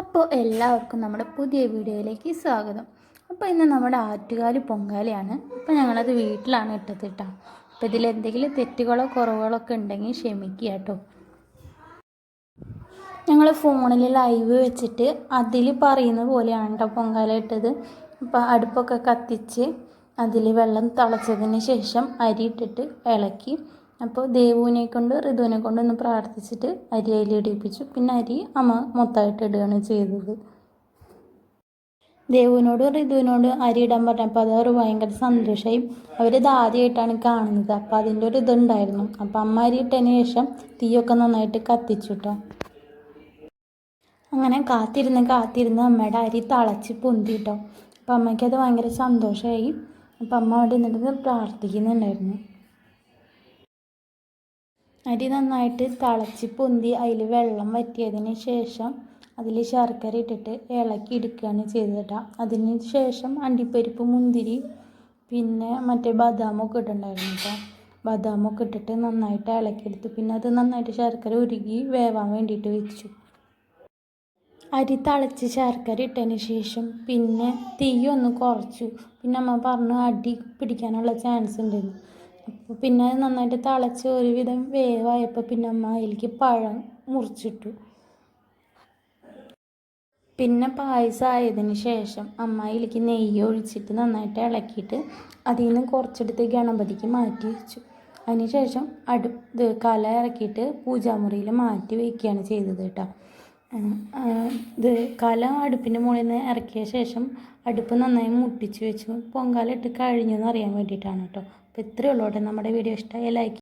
അപ്പോൾ എല്ലാവർക്കും നമ്മുടെ പുതിയ വീഡിയോയിലേക്ക് സ്വാഗതം. അപ്പോൾ ഇന്ന് നമ്മുടെ ആറ്റുകാൽ പൊങ്കാലയാണ്. അപ്പോൾ ഞങ്ങളത് വീട്ടിലാണ് ഇട്ടത് കേട്ടോ. അപ്പോൾ ഇതിൽ എന്തെങ്കിലും തെറ്റുകളോ കുറവുകളോ ഒക്കെ ഉണ്ടെങ്കിൽ ക്ഷമിക്കുക കേട്ടോ. ഞങ്ങൾ ഫോണിൽ ലൈവ് വെച്ചിട്ട് അതിൽ പറയുന്ന പോലെയാണ് കേട്ടോ പൊങ്കാല ഇട്ടത്. അപ്പോൾ അടുപ്പൊക്കെ കത്തിച്ച് അതിൽ വെള്ളം തിളച്ചതിന് ശേഷം അരി ഇട്ടിട്ട് ഇളക്കി. അപ്പോൾ ദേവുവിനെ കൊണ്ട് ഋതുവിനെ കൊണ്ട് ഒന്ന് പ്രാർത്ഥിച്ചിട്ട് അരി അതിൽ ഇടിപ്പിച്ചു. പിന്നെ അരി അമ്മ മൊത്തമായിട്ട് ഇടുകയാണ് ചെയ്തത്. ദേവുവിനോട് ഋതുവിനോട് അരി ഇടാൻ പറഞ്ഞപ്പോൾ അത് അവർ ഭയങ്കര സന്തോഷമായി. അവരിത് ആദ്യമായിട്ടാണ് കാണുന്നത്. അപ്പോൾ അതിന്റെ ഒരു ഇതുണ്ടായിരുന്നു. അപ്പോൾ അമ്മ അരി ഇട്ടതിന് ശേഷം തീയൊക്കെ നന്നായിട്ട് കത്തിച്ചു കേട്ടോ അങ്ങനെ കാത്തിരുന്ന് കാത്തിരുന്ന് അമ്മയുടെ അരി തളച്ച് പൊന്തി കേട്ടോ അമ്മയ്ക്ക് അത് ഭയങ്കര സന്തോഷമായി. അപ്പം അമ്മ അവിടെ നിന്നിട്ട് പ്രാർത്ഥിക്കുന്നുണ്ടായിരുന്നു. അരി നന്നായിട്ട് തിളച്ച് പൊന്തി അതിൽ വെള്ളം വറ്റിയതിന് ശേഷം അതിൽ ശർക്കര ഇട്ടിട്ട് ഇളക്കി എടുക്കുകയാണ് ചെയ്തത് കേട്ടോ അതിന് ശേഷം അണ്ടിപ്പരിപ്പ് മുന്തിരി പിന്നെ മറ്റേ ബദാമൊക്കെ ഇട്ടിട്ടുണ്ടായിരുന്നു കേട്ടോ ബദാമൊക്കെ ഇട്ടിട്ട് നന്നായിട്ട് ഇളക്കിയെടുത്തു പിന്നെ അത് നന്നായിട്ട് ശർക്കര ഉരുകി വേവാൻ വേണ്ടിയിട്ട് വെച്ചു. അരി തിളച്ച് ശർക്കര ഇട്ടതിന് ശേഷം പിന്നെ തീ ഒന്ന് കുറച്ചു. പിന്നെ അമ്മ പറഞ്ഞു അടി പിടിക്കാനുള്ള ചാൻസ് ഉണ്ടായിരുന്നു അപ്പോൾ പിന്നെ നന്നായിട്ട് തിളച്ച് ഒരുവിധം വേവായപ്പോൾ പിന്നെ അമ്മ അതിലേക്ക് പഴം മുറിച്ചിട്ടു. പിന്നെ പായസം ആയതിന് ശേഷം അമ്മ അതിലേക്ക് നെയ്യ് ഒഴിച്ചിട്ട് നന്നായിട്ട് ഇളക്കിയിട്ട് അതിൽ നിന്ന് കുറച്ചെടുത്ത് ഗണപതിക്ക് മാറ്റി വെച്ചു. അതിന് ശേഷം അടു കല ഇറക്കിയിട്ട് പൂജാമുറിയിൽ മാറ്റി വയ്ക്കുകയാണ് ചെയ്തത് കേട്ടോ. ഇത് കല അടുപ്പിന്റെ മുകളിൽ നിന്ന് ഇറക്കിയ ശേഷം അടുപ്പ് നന്നായി മുട്ടിച്ച് വെച്ചു. പൊങ്കാല ഇട്ട് കഴിഞ്ഞു എന്ന് അറിയാൻ വേണ്ടിയിട്ടാണ് കേട്ടോ. അപ്പോൾ ഇത്രയേ ഉള്ളൂ കേട്ടോ. നമ്മുടെ വീഡിയോ ഇഷ്ടമായ ലൈക്ക്